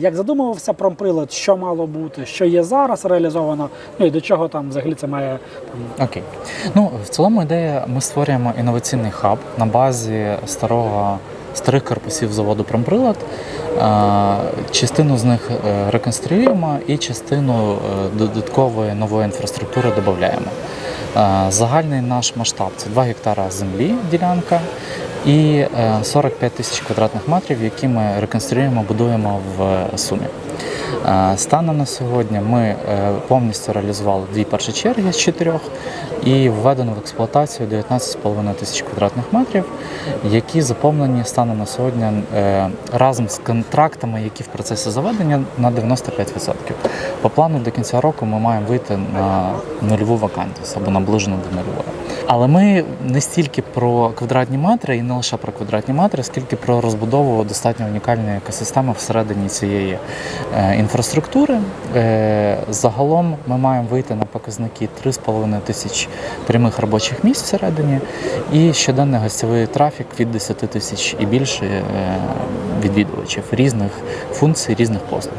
Як задумувався промприлад, що мало бути, що є зараз реалізовано, ну і до чого там взагалі це має Окей. Ну, в цілому ідея, ми створюємо інноваційний хаб на базі старого. Старих корпусів заводу Промприлад. Е, Частину з них е, реконструюємо і частину е, додаткової нової інфраструктури додаємо. Е, Загальний наш масштаб це 2 гектара землі ділянка і е, 45 тисяч квадратних метрів, які ми реконструюємо, будуємо в сумі. Станом на сьогодні ми е, повністю реалізували дві перші черги з чотирьох і введено в експлуатацію 19,5 тисяч квадратних метрів, які заповнені станом на сьогодні е, разом з контрактами, які в процесі заведення на 95%. По плану до кінця року ми маємо вийти на нульову вакантність або наближену до нульової. Але ми не стільки про квадратні метри і не лише про квадратні метри, скільки про розбудову достатньо унікальної екосистеми всередині цієї е, інфраструктури. Е, Загалом ми маємо вийти на показники 3,5 тисяч прямих робочих місць всередині і щоденний гостєвий трафік від 10 тисяч і більше е, відвідувачів різних функцій, різних послуг.